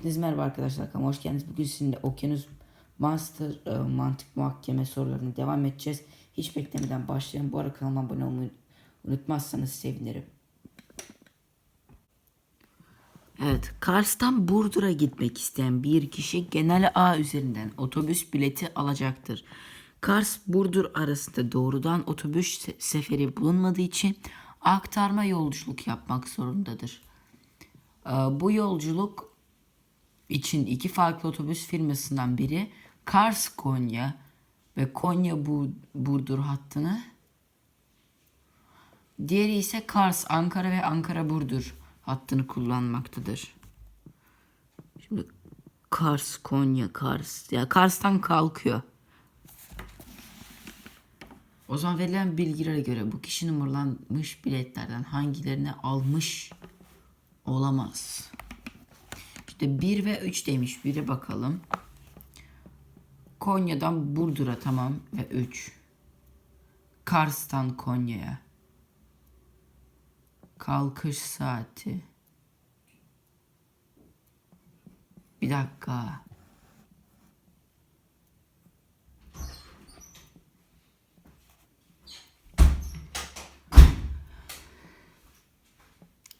Hepiniz merhaba arkadaşlar. Kanalıma hoş geldiniz. Bugün sizinle Okyanus Master e, mantık muhakeme sorularına devam edeceğiz. Hiç beklemeden başlayalım. Bu arada kanalıma abone olmayı unutmazsanız sevinirim. Evet, Kars'tan Burdur'a gitmek isteyen bir kişi genel A üzerinden otobüs bileti alacaktır. Kars Burdur arasında doğrudan otobüs se- seferi bulunmadığı için aktarma yolculuk yapmak zorundadır. Ee, Bu yolculuk için iki farklı otobüs firmasından biri Kars Konya ve Konya Bu- Burdur hattını diğeri ise Kars Ankara ve Ankara Burdur hattını kullanmaktadır. Şimdi Kars Konya Kars ya Kars'tan kalkıyor. O zaman verilen bilgilere göre bu kişi numaralanmış biletlerden hangilerini almış olamaz. İşte 1 ve 3 demiş. 1'e bakalım. Konya'dan Burdur'a tamam ve 3. Kars'tan Konya'ya. Kalkış saati. Bir dakika.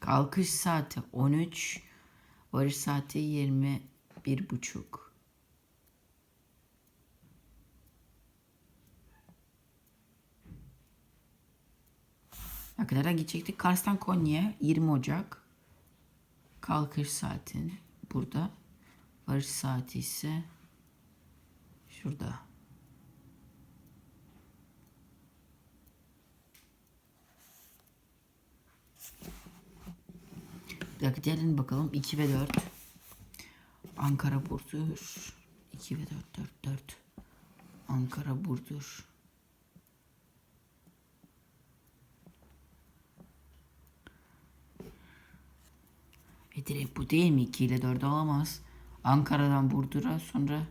Kalkış saati 13. Varış saati 21 buçuk. Bak nereden gidecektik? Kars'tan Konya'ya 20 Ocak. Kalkış saatin burada. Varış saati ise şurada. Dakika diğerlerine bakalım. 2 ve 4. Ankara Burdur. 2 ve 4 4 4. Ankara Burdur. E direkt bu değil mi? 2 ile 4 alamaz. Ankara'dan Burdur'a sonra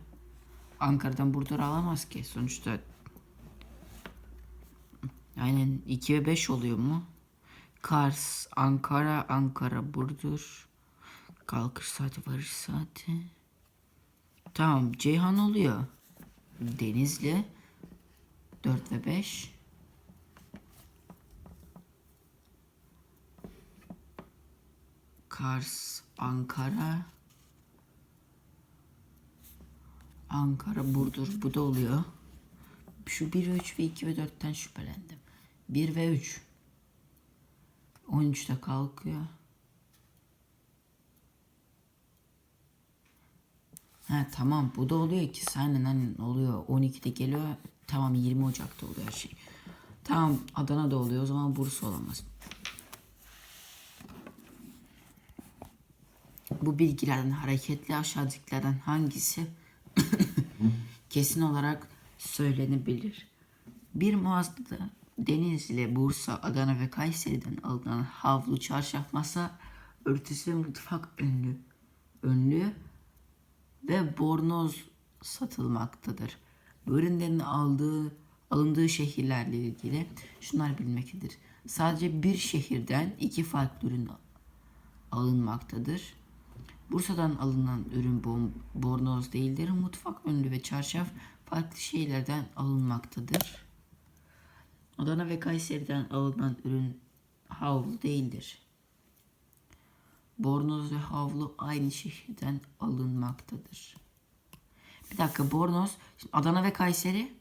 Ankara'dan Burdur'a alamaz ki. Sonuçta aynen 2 ve 5 oluyor mu? Kars, Ankara, Ankara, Burdur. Kalkış saati, varış saati. Tamam, Ceyhan oluyor. Denizli. 4 ve 5. Kars, Ankara. Ankara, Burdur. Bu da oluyor. Şu 1 ve 3 ve 2 ve 4'ten şüphelendim. 1 ve 3. 13'te kalkıyor. Ha tamam bu da oluyor ki aynen aynen oluyor. 12'de geliyor. Tamam 20 Ocak'ta oluyor her şey. Tamam Adana'da oluyor o zaman Bursa olamaz. Bu bilgilerden hareketli aşağıdakilerden hangisi kesin olarak söylenebilir? Bir mağazada Denizli, Bursa, Adana ve Kayseri'den alınan havlu, çarşaf, masa örtüsü ve mutfak önlü, önlüğü ve bornoz satılmaktadır. Bu ürünlerin aldığı, alındığı şehirlerle ilgili şunlar bilmektedir. Sadece bir şehirden iki farklı ürün alınmaktadır. Bursa'dan alınan ürün bornoz değildir. Mutfak önlü ve çarşaf farklı şeylerden alınmaktadır. Adana ve Kayseri'den alınan ürün havlu değildir. Bornoz ve havlu aynı şehirden alınmaktadır. Bir dakika bornoz, şimdi Adana ve Kayseri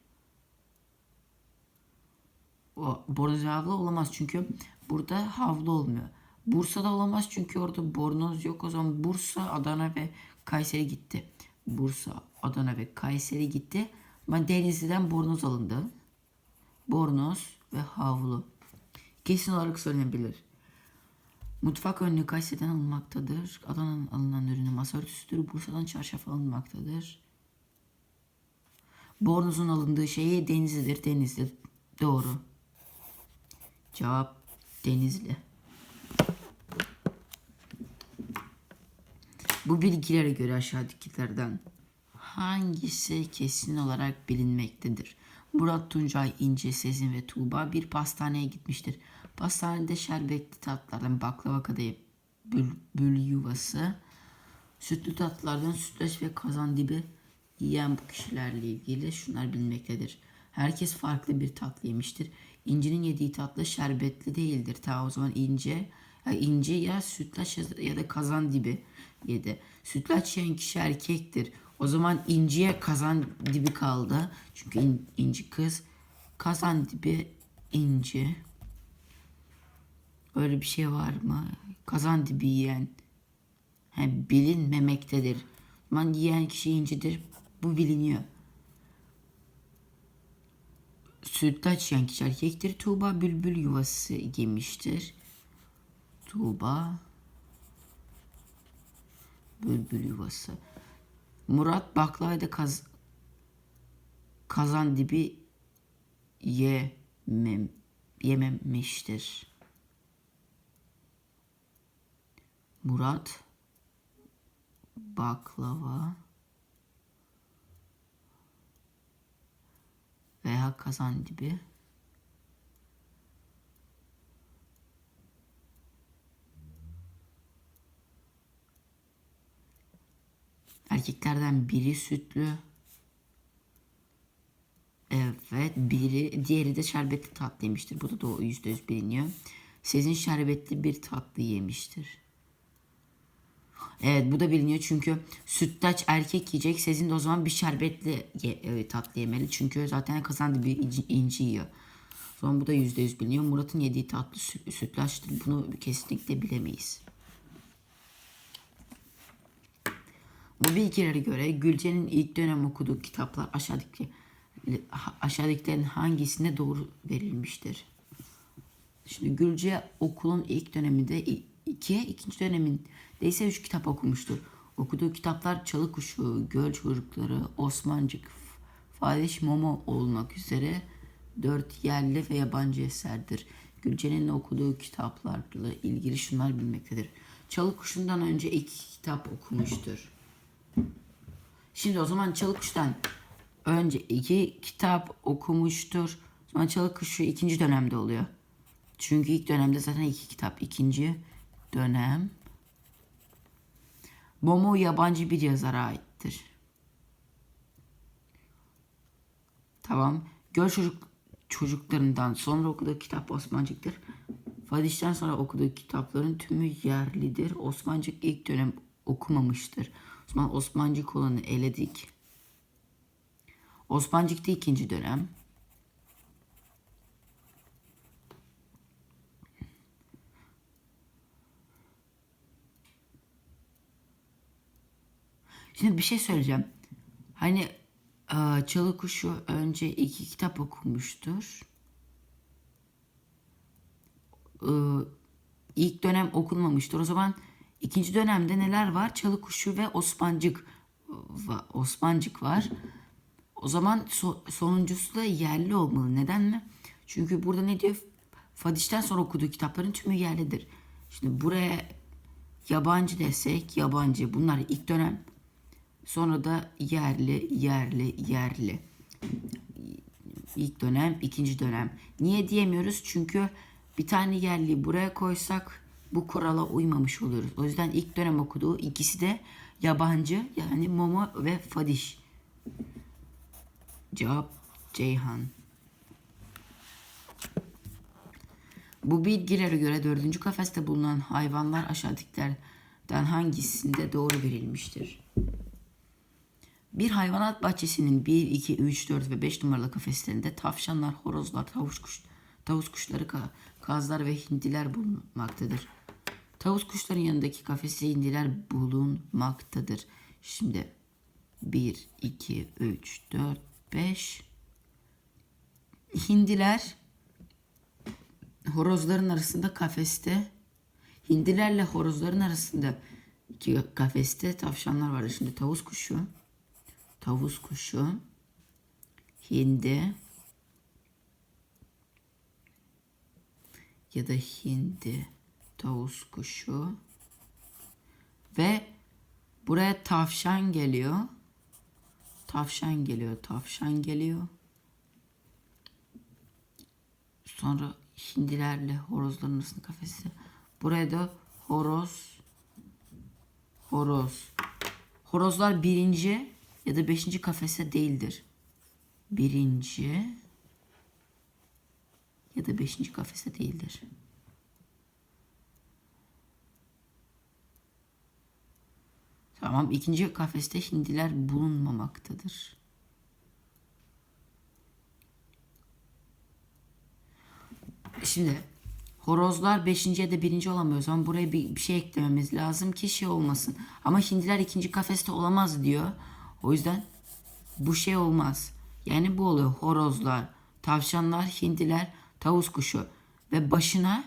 o bornoz ve havlu olamaz çünkü burada havlu olmuyor. Bursa'da olamaz çünkü orada bornoz yok. O zaman Bursa, Adana ve Kayseri gitti. Bursa, Adana ve Kayseri gitti. Ama Denizli'den bornoz alındı. Bornoz ve havlu. Kesin olarak söylenebilir. Mutfak önlüğü Kayseri'den alınmaktadır. Adana'dan alınan ürünü masa örtüsüdür. Bursa'dan çarşaf alınmaktadır. Bornozun alındığı şeyi Denizli'dir. Denizli. Doğru. Cevap Denizli. Bu bilgilere göre aşağıdakilerden hangisi kesin olarak bilinmektedir? Murat Tuncay, İnce, Sezin ve Tuğba bir pastaneye gitmiştir. Pastanede şerbetli tatlardan baklava kadayıf, bül, bül yuvası, Sütlü tatlılardan sütlaç ve kazandibi yiyen bu kişilerle ilgili şunlar bilmektedir. Herkes farklı bir tatlı yemiştir. İncinin yediği tatlı şerbetli değildir. Ta o zaman ince ya ince ya sütlaç ya- da kazan dibi yedi. Sütlaç yiyen kişi erkektir. O zaman inciye kazan dibi kaldı. Çünkü in- inci kız. Kazan dibi inci. Öyle bir şey var mı? Kazan dibi yiyen he, bilinmemektedir. O zaman yiyen kişi incidir. Bu biliniyor. Sütlaç yiyen kişi erkektir. Tuğba bülbül yuvası yemiştir. Tuğba bülbül yuvası. Murat baklava da kaz kazan dibi yemem yememiştir. Murat baklava veya kazan dibi erkeklerden biri sütlü evet biri diğeri de şerbetli tatlı yemiştir bu da doğru yüzde yüz biliniyor Sezin şerbetli bir tatlı yemiştir Evet bu da biliniyor çünkü sütlaç erkek yiyecek. Sezin de o zaman bir şerbetli ye, e, tatlı yemeli. Çünkü zaten kazandığı bir inci, inci yiyor. O zaman bu da yüzde yüz biliniyor. Murat'ın yediği tatlı sü- sütlaçtır. Bunu kesinlikle bilemeyiz. Bu bilgilere göre Gülce'nin ilk dönem okuduğu kitaplar aşağıdaki aşağıdakilerin hangisine doğru verilmiştir? Şimdi Gülce okulun ilk döneminde iki, ikinci döneminde ise üç kitap okumuştur. Okuduğu kitaplar Çalı Kuşu, Göl Çocukları, Osmancık, Fadiş Momo olmak üzere dört yerli ve yabancı eserdir. Gülce'nin okuduğu kitaplarla ilgili şunlar bilmektedir. Çalı Kuşu'ndan önce iki kitap okumuştur. Şimdi o zaman Çalı Kuşu'dan önce iki kitap okumuştur. O zaman Çalı Kuşu ikinci dönemde oluyor. Çünkü ilk dönemde zaten iki kitap. ikinci dönem. Momo yabancı bir yazara aittir. Tamam. Göl çocuk çocuklarından sonra okuduğu kitap Osmancık'tır. Fadiş'ten sonra okuduğu kitapların tümü yerlidir. Osmancık ilk dönem okumamıştır. O zaman Osmancık olanı eledik. Osmancık'ta ikinci dönem. Şimdi bir şey söyleyeceğim. Hani e, Çalı Kuşu önce iki kitap okumuştur. E, ilk dönem okunmamıştır. O zaman ikinci dönemde neler var? Çalı Kuşu ve Osmancık Osmancık var. O zaman so- sonuncusu da yerli olmalı. Neden mi? Çünkü burada ne diyor? Fadiş'ten sonra okuduğu kitapların tümü yerlidir. Şimdi buraya yabancı desek yabancı. Bunlar ilk dönem. Sonra da yerli, yerli, yerli. İlk dönem, ikinci dönem. Niye diyemiyoruz? Çünkü bir tane yerli buraya koysak bu kurala uymamış oluyoruz. O yüzden ilk dönem okuduğu ikisi de yabancı yani Momo ve Fadiş. Cevap Ceyhan. Bu bilgilere göre dördüncü kafeste bulunan hayvanlar aşağıdakilerden hangisinde doğru verilmiştir? Bir hayvanat bahçesinin 1, 2, 3, 4 ve 5 numaralı kafeslerinde tavşanlar, horozlar, tavus, kuş, tavus kuşları, ka- kazlar ve hindiler bulunmaktadır. Tavus kuşların yanındaki kafeste hindiler bulunmaktadır. Şimdi 1, 2, 3, 4, 5 hindiler horozların arasında kafeste. Hindilerle horozların arasında iki kafeste tavşanlar vardı. Şimdi tavus kuşu. Tavus kuşu, hindi. Ya da hindi, tavus kuşu ve buraya tavşan geliyor. Tavşan geliyor, tavşan geliyor. Sonra hindilerle horozların arasında kafesi. Buraya da horoz, horoz Horozlar birinci ya da beşinci kafeste değildir. Birinci ya da beşinci kafeste değildir. Tamam ikinci kafeste hindiler bulunmamaktadır. Şimdi horozlar 5. ya da 1. olamıyor. O zaman buraya bir, bir şey eklememiz lazım ki şey olmasın. Ama hindiler ikinci kafeste olamaz diyor. O yüzden bu şey olmaz. Yani bu oluyor. Horozlar, tavşanlar, hindiler, tavus kuşu. Ve başına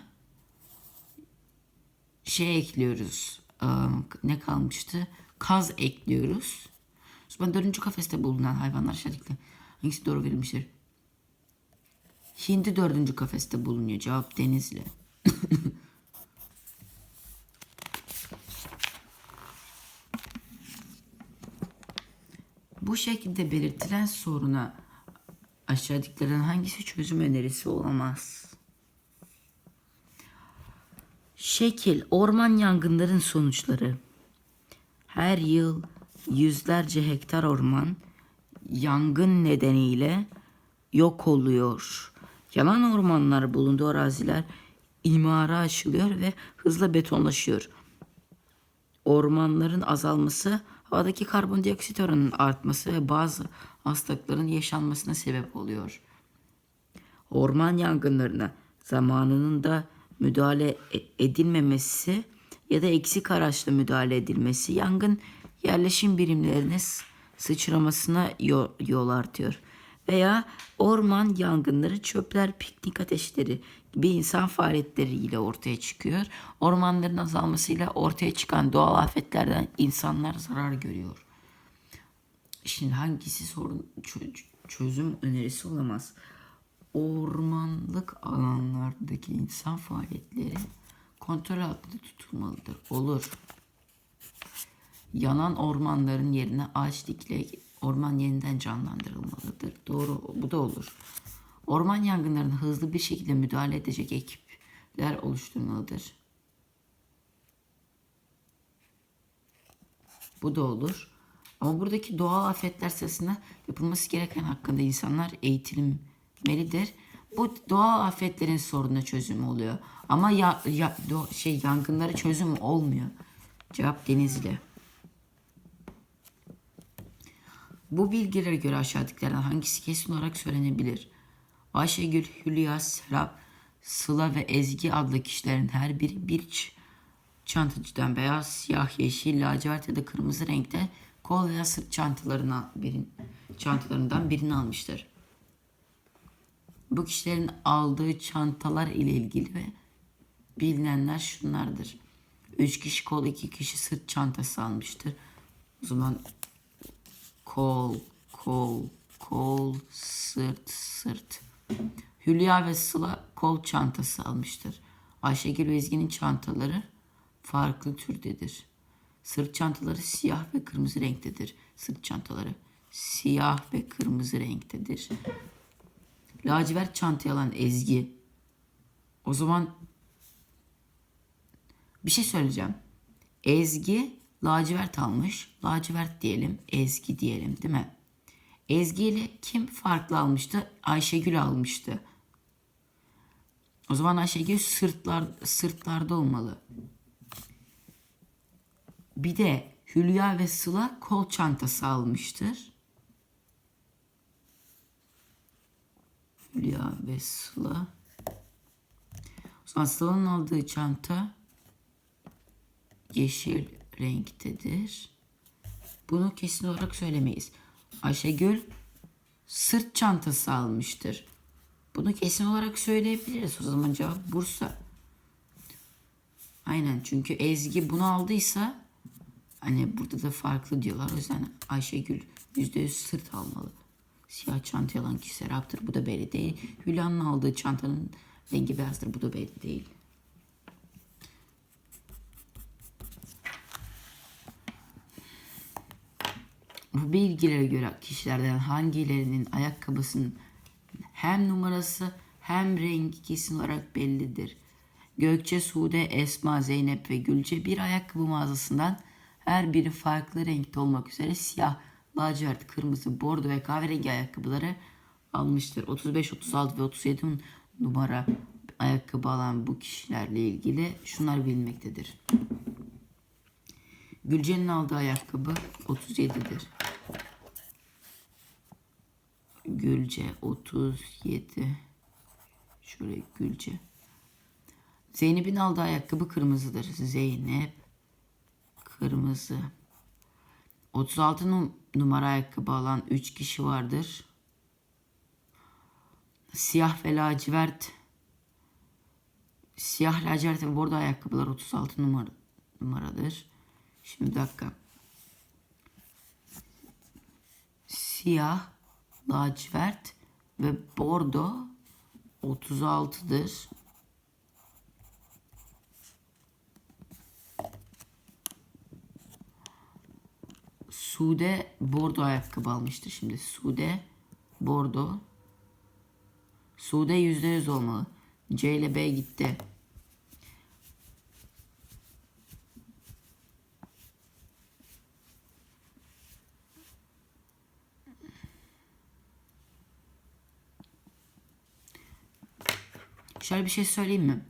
şey ekliyoruz. Ee, ne kalmıştı? Kaz ekliyoruz. Zaman dördüncü kafeste bulunan hayvanlar aşağıdakiler. Hangisi doğru verilmiştir? Hindi dördüncü kafeste bulunuyor. Cevap Denizli. Bu şekilde belirtilen soruna aşağıdakilerden hangisi çözüm önerisi olamaz? Şekil, orman yangınların sonuçları. Her yıl yüzlerce hektar orman yangın nedeniyle yok oluyor. Yanan ormanlar bulunduğu araziler imara açılıyor ve hızla betonlaşıyor. Ormanların azalması havadaki karbondioksit oranının artması ve bazı hastalıkların yaşanmasına sebep oluyor. Orman yangınlarına zamanının da müdahale e- edilmemesi ya da eksik araçla müdahale edilmesi yangın yerleşim birimlerine sıçramasına yol, yol artıyor. Veya orman yangınları, çöpler, piknik ateşleri gibi insan faaliyetleriyle ortaya çıkıyor. Ormanların azalmasıyla ortaya çıkan doğal afetlerden insanlar zarar görüyor. Şimdi hangisi sorun çö- çözüm önerisi olamaz? Ormanlık alanlardaki insan faaliyetleri kontrol altında tutulmalıdır. Olur. Yanan ormanların yerine ağaç dikilerek orman yeniden canlandırılmalıdır. Doğru, bu da olur. Orman yangınlarına hızlı bir şekilde müdahale edecek ekipler oluşturmalıdır. Bu da olur. Ama buradaki doğal afetler sırasında yapılması gereken hakkında insanlar eğitilmelidir. Bu doğal afetlerin sorununa çözüm oluyor. Ama ya, ya do- şey yangınlara çözüm olmuyor. Cevap Denizli. Bu bilgilere göre aşağıdakilerden hangisi kesin olarak söylenebilir? Ayşegül, Hülya, Serap, Sıla ve Ezgi adlı kişilerin her biri bir çantacıdan beyaz, siyah, yeşil, lacivert ya da kırmızı renkte kol veya sırt çantalarına birin, çantalarından birini almıştır. Bu kişilerin aldığı çantalar ile ilgili ve bilinenler şunlardır. 3 kişi kol, 2 kişi sırt çantası almıştır. O zaman kol, kol, kol, sırt, sırt. Hülya ve Sıla kol çantası almıştır. Ayşegül ve Ezgi'nin çantaları farklı türdedir. Sırt çantaları siyah ve kırmızı renktedir. Sırt çantaları siyah ve kırmızı renktedir. Lacivert çantayı alan Ezgi. O zaman bir şey söyleyeceğim. Ezgi lacivert almış. Lacivert diyelim, Ezgi diyelim değil mi? Ezgi ile kim farklı almıştı? Ayşegül almıştı. O zaman Ayşegül sırtlar sırtlarda olmalı. Bir de Hülya ve Sıla kol çantası almıştır. Hülya ve Sıla. Sıla'nın aldığı çanta yeşil renktedir. Bunu kesin olarak söylemeyiz. Ayşegül sırt çantası almıştır. Bunu kesin olarak söyleyebiliriz. O zaman cevap Bursa. Aynen çünkü Ezgi bunu aldıysa hani burada da farklı diyorlar. O yüzden Ayşegül %100 sırt almalı. Siyah çanta alan kişi Serap'tır. Bu da belli değil. Hülya'nın aldığı çantanın rengi beyazdır. Bu da belli değil. Bu bilgilere göre kişilerden hangilerinin ayakkabısının hem numarası hem rengi kesin olarak bellidir. Gökçe, Sude, Esma, Zeynep ve Gülce bir ayakkabı mağazasından her biri farklı renkte olmak üzere siyah, lacivert, kırmızı, bordo ve kahverengi ayakkabıları almıştır. 35, 36 ve 37 numara ayakkabı alan bu kişilerle ilgili şunlar bilinmektedir. Gülce'nin aldığı ayakkabı 37'dir. Gülce 37. Şöyle Gülce. Zeynep'in aldığı ayakkabı kırmızıdır. Zeynep kırmızı. 36 num- numara ayakkabı alan 3 kişi vardır. Siyah ve lacivert Siyah lacivert ve bordo ayakkabılar 36 numara, numaradır. Şimdi bir dakika. Siyah, lacivert ve bordo 36'dır. Sude bordo ayakkabı almıştır şimdi. Sude bordo. Sude %100 olmalı. C ile B gitti. Şöyle bir şey söyleyeyim mi?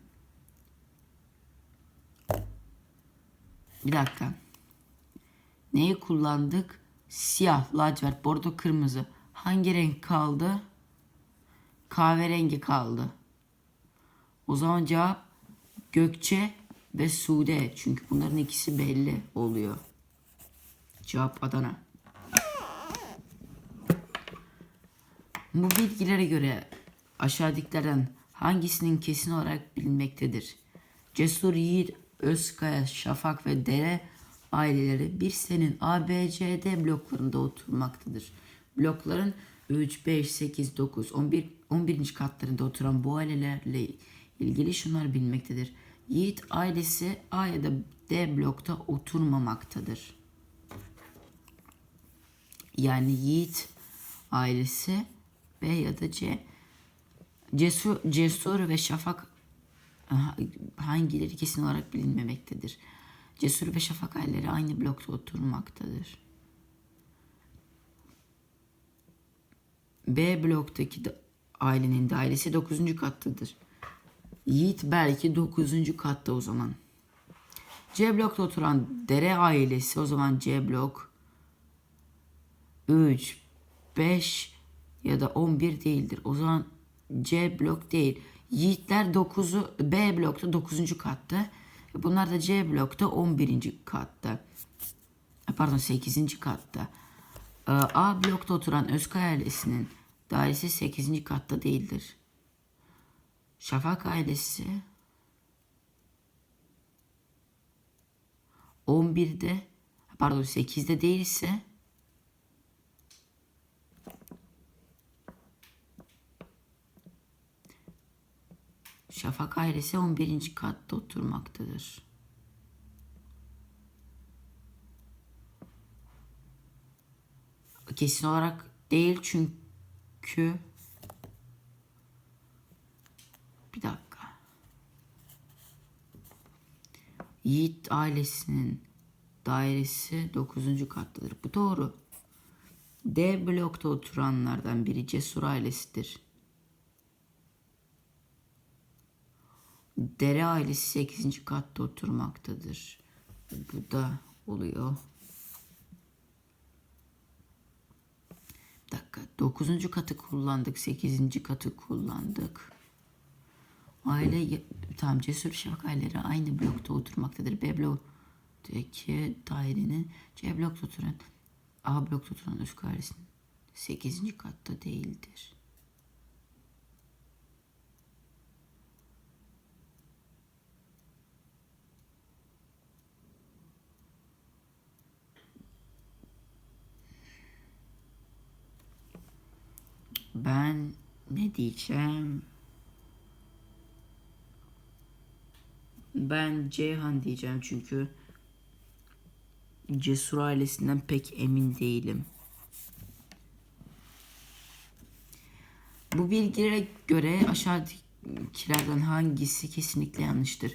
Bir dakika. Neyi kullandık? Siyah, lacivert, bordo, kırmızı. Hangi renk kaldı? Kahverengi kaldı. O zaman cevap Gökçe ve Sude. Çünkü bunların ikisi belli oluyor. Cevap Adana. Bu bilgilere göre aşağıdakilerden hangisinin kesin olarak bilinmektedir? Cesur Yiğit, Özkaya, Şafak ve Dere aileleri bir senin A, B, C, D bloklarında oturmaktadır. Blokların 3, 5, 8, 9, 11, 11. katlarında oturan bu ailelerle ilgili şunlar bilinmektedir. Yiğit ailesi A ya da D blokta oturmamaktadır. Yani Yiğit ailesi B ya da C. Cesur, Cesur ve Şafak hangileri kesin olarak bilinmemektedir. Cesur ve Şafak aileleri aynı blokta oturmaktadır. B bloktaki da, ailenin dairesi 9. kattadır. Yiğit belki 9. katta o zaman. C blokta oturan Dere ailesi o zaman C blok 3, 5 ya da 11 değildir. O zaman C blok değil. Yiğitler 9'u B blokta 9. katta. Bunlar da C blokta 11. katta. Pardon 8. katta. Ee, A blokta oturan Özkay ailesinin dairesi 8. katta değildir. Şafak ailesi 11'de pardon 8'de değilse Şafak ailesi 11. katta oturmaktadır. Kesin olarak değil çünkü bir dakika. Yiğit ailesinin dairesi 9. kattadır. Bu doğru. D blokta oturanlardan biri Cesur ailesidir. Dere ailesi 8. katta oturmaktadır. Bu da oluyor. Dakika. 9. katı kullandık. 8. katı kullandık. Aile tamam cesur şafak aileleri aynı blokta oturmaktadır. B bloktaki dairenin C blokta oturan A blokta oturan Özgür ailesinin 8. katta değildir. Ben ne diyeceğim? Ben Ceyhan diyeceğim çünkü Cesur ailesinden pek emin değilim. Bu bilgilere göre aşağıdakilerden hangisi kesinlikle yanlıştır?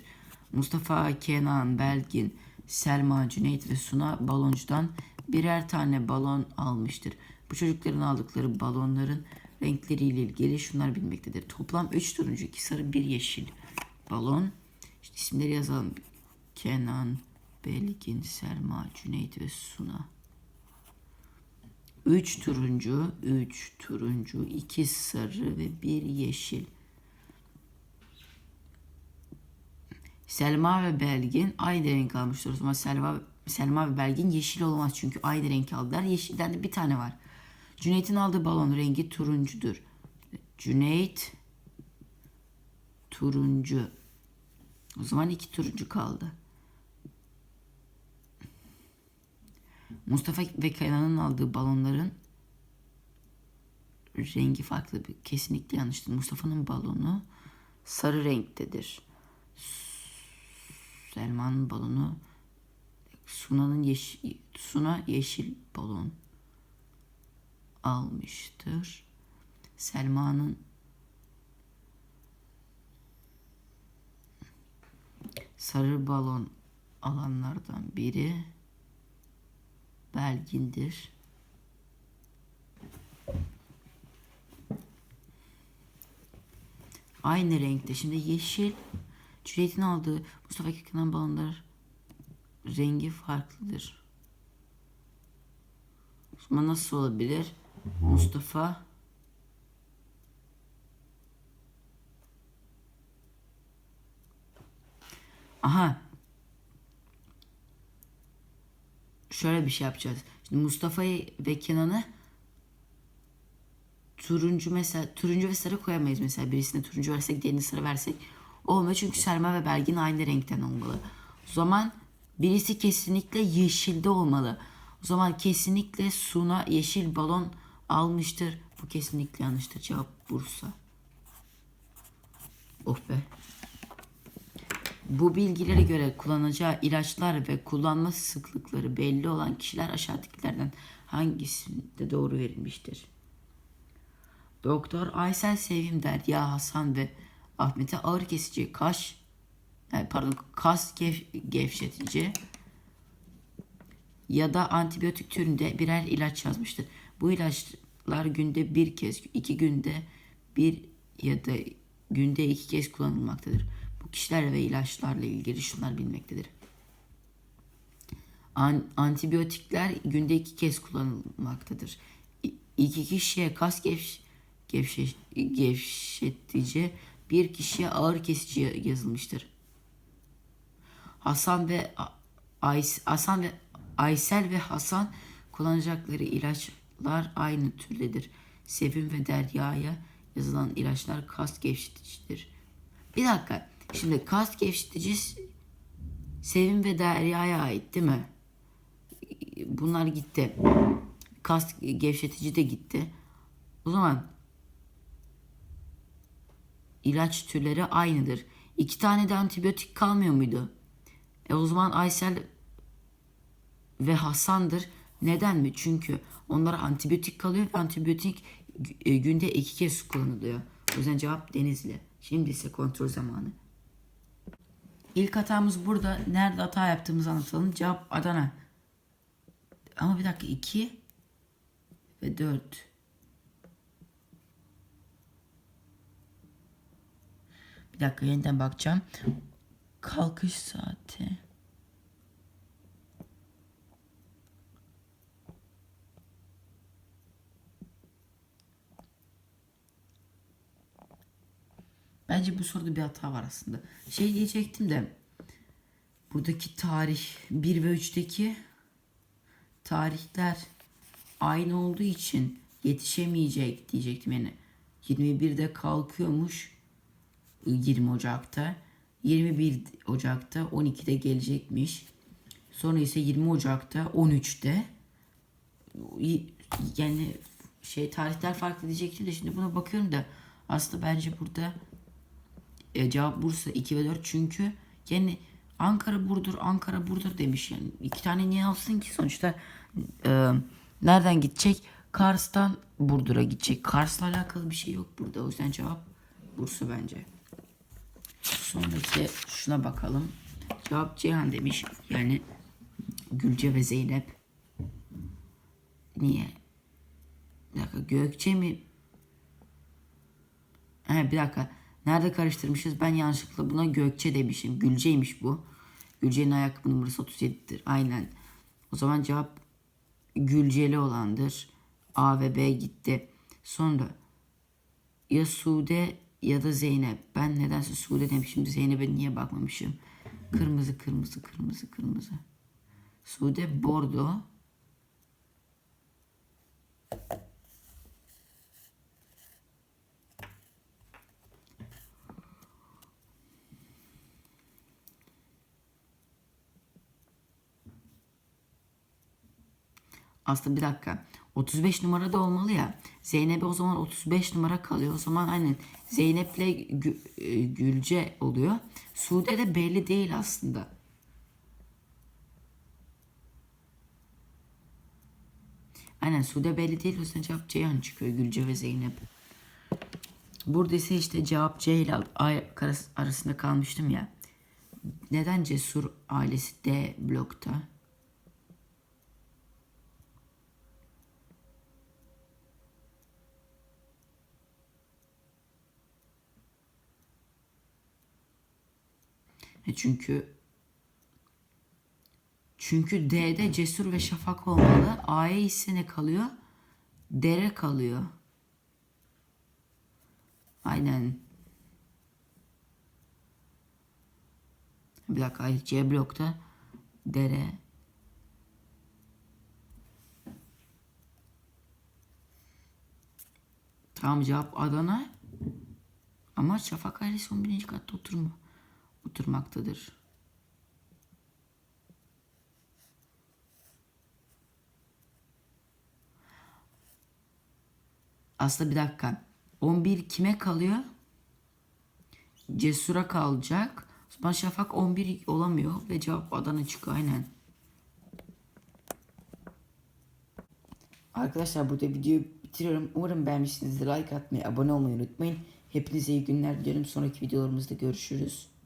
Mustafa, Kenan, Belgin, Selma, Cüneyt ve Suna baloncudan birer tane balon almıştır. Bu çocukların aldıkları balonların renkleriyle ilgili şunlar bilmektedir. Toplam 3 turuncu, 2 sarı, 1 yeşil balon. İşte isimleri yazalım. Kenan, Belgin, Selma, Cüneyt ve Suna. 3 turuncu, 3 turuncu, 2 sarı ve 1 yeşil. Selma ve Belgin aynı renk almışlar. O zaman Selma, Selma ve Belgin yeşil olmaz çünkü aynı renk aldılar. Yeşilden de bir tane var. Cüneyt'in aldığı balon rengi turuncudur. Cüneyt turuncu. O zaman iki turuncu kaldı. Mustafa ve Kenan'ın aldığı balonların rengi farklı. Kesinlikle yanlıştır. Mustafa'nın balonu sarı renktedir. Selma'nın balonu Suna'nın yeşil, Suna yeşil balon almıştır. Selma'nın sarı balon alanlardan biri Belgin'dir. Aynı renkte. Şimdi yeşil Cüneyt'in aldığı Mustafa Kenan balonlar rengi farklıdır. O zaman nasıl olabilir? Mustafa Aha. Şöyle bir şey yapacağız. Şimdi Mustafa'yı ve Kenan'ı turuncu mesela turuncu ve sarı koyamayız mesela birisine turuncu versek diğerine sarı versek olmuyor çünkü Selma ve Belgin aynı renkten olmalı. O zaman birisi kesinlikle yeşilde olmalı. O zaman kesinlikle Suna yeşil balon almıştır. Bu kesinlikle yanlıştır. Cevap Bursa. Oh be. Bu bilgilere göre kullanacağı ilaçlar ve kullanma sıklıkları belli olan kişiler aşağıdakilerden hangisinde doğru verilmiştir? Doktor Aysel Sevim Derya Hasan ve Ahmet'e ağır kesici kaş yani pardon kas gev- gevşetici ya da antibiyotik türünde birer ilaç yazmıştır. Bu ilaçlar günde bir kez, iki günde bir ya da günde iki kez kullanılmaktadır. Bu kişiler ve ilaçlarla ilgili şunlar bilmektedir. An- antibiyotikler günde iki kez kullanılmaktadır. İ- iki kişiye kas gevş gevşe gevşetici, bir kişiye ağır kesici yazılmıştır. Hasan ve Ays Hasan ve Aysel ve Hasan kullanacakları ilaçlar aynı türdedir. Sevim ve Derya'ya yazılan ilaçlar kas gevşeticidir. Bir dakika. Şimdi kas gevşetici Sevim ve Derya'ya ait değil mi? Bunlar gitti. Kas gevşetici de gitti. O zaman ilaç türleri aynıdır. İki tane de antibiyotik kalmıyor muydu? E o zaman Aysel ve Hasan'dır. Neden mi? Çünkü onlara antibiyotik kalıyor ve antibiyotik e, günde iki kez kullanılıyor. O yüzden cevap Denizli. Şimdi ise kontrol zamanı. İlk hatamız burada. Nerede hata yaptığımızı anlatalım. Cevap Adana. Ama bir dakika 2 ve 4. Bir dakika yeniden bakacağım. Kalkış saati. Bence bu soruda bir hata var aslında. Şey diyecektim de buradaki tarih 1 ve 3'teki tarihler aynı olduğu için yetişemeyecek diyecektim yani. 21'de kalkıyormuş 20 Ocak'ta. 21 Ocak'ta 12'de gelecekmiş. Sonra ise 20 Ocak'ta 13'te. Yani şey tarihler farklı diyecektim de şimdi buna bakıyorum da aslında bence burada e, cevap Bursa 2 ve 4 çünkü yani Ankara Burdur Ankara Burdur demiş yani iki tane niye alsın ki sonuçta e, nereden gidecek Kars'tan Burdur'a gidecek Kars'la alakalı bir şey yok burada o yüzden cevap Bursa bence sonraki şuna bakalım cevap Ceyhan demiş yani Gülce ve Zeynep. Niye? Bir dakika Gökçe mi? He bir dakika. Nerede karıştırmışız? Ben yanlışlıkla buna Gökçe demişim. Gülce'ymiş bu. Gülce'nin ayakkabı numarası 37'dir. Aynen. O zaman cevap Gülceli olandır. A ve B gitti. Sonra ya Sude ya da Zeynep. Ben nedense Sude demişim. Zeynep'e niye bakmamışım? Kırmızı, kırmızı, kırmızı, kırmızı. Sude bordo. Aslında bir dakika. 35 numara da olmalı ya. Zeynep'e o zaman 35 numara kalıyor. O zaman aynen Zeynep'le Gü- e, Gülce oluyor. Sude de belli değil aslında. Aynen Sude belli değil. O yüzden cevap Ceyhan çıkıyor. Gülce ve Zeynep. Burada ise işte cevap C ile A arası- arasında kalmıştım ya. Neden Cesur ailesi D blokta? E çünkü çünkü D'de Cesur ve Şafak olmalı. A'ya ise ne kalıyor? Dere kalıyor. Aynen. Bir dakika hayır C blokta dere. Tamam cevap Adana. Ama Şafak ailesi 11. katta oturma, oturmaktadır. Aslında bir dakika. 11 kime kalıyor? Cesur'a kalacak. O zaman Şafak 11 olamıyor ve cevap Adana çıkıyor aynen. Arkadaşlar burada videoyu bitiriyorum. Umarım beğenmişsinizdir. Like atmayı, abone olmayı unutmayın. Hepinize iyi günler diliyorum. Sonraki videolarımızda görüşürüz.